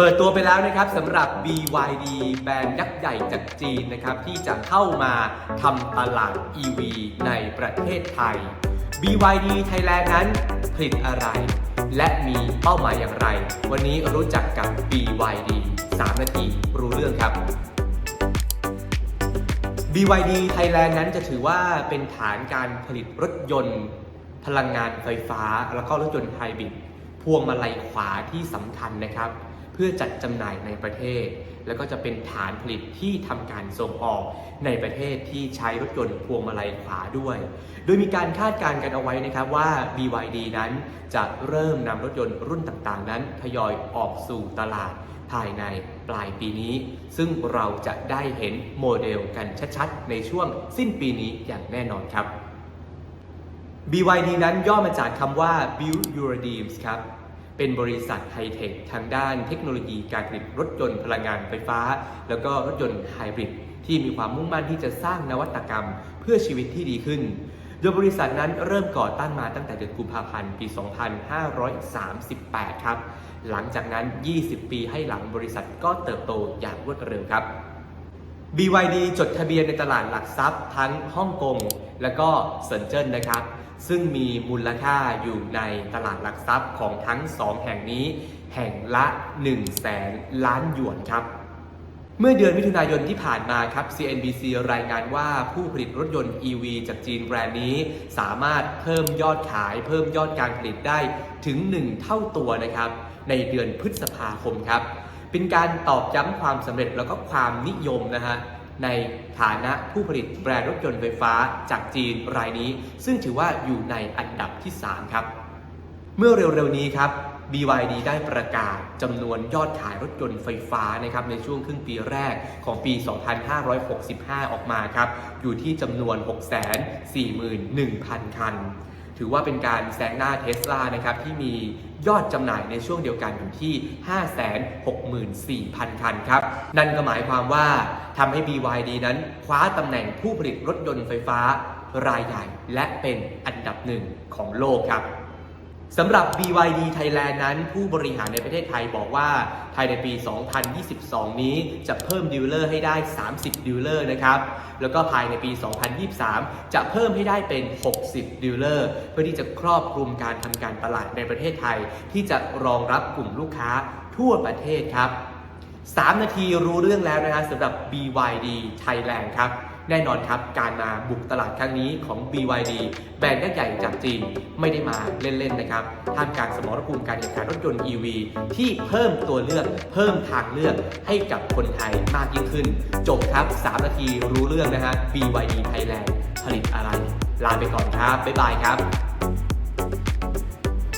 เปิดตัวไปแล้วนะครับสำหรับ BYD แบรนด์ยักษ์ใหญ่จากจีนนะครับที่จะเข้ามาทำตลาด EV ในประเทศไทย BYD Thailand นั้นผลิตอะไร และมีเป้าหมายอย่างไร วันนี้รู้จักกับ BYD 3 นาทีรู้เรื่องครับ BYD Thailand นั้นจะถือว่าเป็นฐานการผลิตรถยนต์ พลังงานไฟฟ้า แล้วก็รถยนต์ไฮบริดพวงมาลัยขวาที่สำคัญนะครับ พื่อจัดจำหน่ายในประเทศ แล้วก็จะเป็นฐานผลิตที่ทำการส่งออกในประเทศที่ใช้รถยนต์พวงมาลัยขวาด้วย โดยมีการคาดการณ์กันเอาไว้นะครับว่า BYD นั้นจะเริ่มนำรถยนต์รุ่นต่างๆ นั้นทยอยออกสู่ตลาดภายในปลายปีนี้ ซึ่งเราจะได้เห็นโมเดลกันชัดๆ ในช่วงสิ้นปีนี้อย่างแน่นอนครับ BYD นั้นย่อมาจากคำว่า Build Your Dreams ครับ เป็นบริษัทไฮเทคทางด้านเทคโนโลยีการผลิตรถยนต์พลังงานไฟฟ้า แล้วก็รถยนต์ไฮบริดที่มีความมุ่งมั่นที่จะสร้างนวัตกรรมเพื่อชีวิตที่ดีขึ้น โดยบริษัทนั้นเริ่มก่อตั้งมาตั้งแต่เดือนกุมภาพันธ์ปี 2538 ครับ หลังจากนั้น 20 ปีให้หลังบริษัทก็เติบโตอย่างรวดเร็วครับ BYD จดทะเบียนในตลาดหลักทรัพย์ทั้งฮ่องกงและก็เซินเจิ้นนะครับ ซึ่งมีมูลค่าอยู่ในตลาดหลักทรัพย์ของทั้ง 2 แห่งนี้ แห่งละ 1 0 0 0 0แสนล้านหยวนครับ เมื่อเดือนมิถุนายนที่ผ่านมาครับ CNBC รายงานว่าผู้ผลิตรถยนต์ EV จากจีนแบรนด์นี้ สามารถเพิ่มยอดขาย เพิ่มยอดการผลิตได้ถึง 1 เท่าตัวนะครับ ในเดือนพฤษภาคมครับ เป็นการตอกย้ำความสำเร็จแล้วก็ความนิยมนะฮะในฐานะผู้ผลิตแบรนด์รถยนต์ไฟฟ้าจากจีนรายนี้ ซึ่งถือว่าอยู่ในอันดับที่ 3 ครับ เมื่อเร็วๆนี้ครับ BYD ได้ประกาศจำนวนยอดขายรถยนต์ไฟฟ้านะครับในช่วงครึ่งปีแรกของปี 2565 ออกมาครับ อยู่ที่จำนวน 641,000 คัน ถือว่าเป็นการแซงหน้าเทสลานะครับที่มียอดจำหน่ายในช่วงเดียวกันอยู่ที่ 564,000 คันครับ นั่นก็หมายความว่าทำให้ BYD นั้นคว้าตำแหน่งผู้ผลิตรถยนต์ไฟฟ้ารายใหญ่ และเป็นอันดับหนึ่งของโลกครับ สำหรับ BYD Thailand นั้น ผู้บริหารในประเทศไทยบอกว่าภายในปี 2022 นี้จะเพิ่มดีลเลอร์ให้ได้ 30 ดีลเลอร์นะครับ แล้วก็ภายในปี 2023 จะเพิ่มให้ได้เป็น 60 ดีลเลอร์ เพื่อที่จะครอบคลุมการทำการตลาดในประเทศไทย ที่จะรองรับกลุ่มลูกค้าทั่วประเทศครับ 3 นาทีรู้เรื่องแล้วนะฮะสำหรับ BYD Thailand ครับ แน่นอนครับการมาบุกตลาดครั้งนี้ของ BYD แบรนด์ยักษ์ใหญ่จากจีนไม่ได้มาเล่นๆนะครับท่ามกลางสมรภูมิการแข่งขันรถยนต์ EV ที่เพิ่มตัวเลือก เพิ่มทางเลือกให้กับคนไทยมากยิ่งขึ้น จบครับ 3 นาทีรู้เรื่องนะฮะ BYD Thailand ผลิตอะไร ลาไปก่อนครับ บ๊ายบายครับ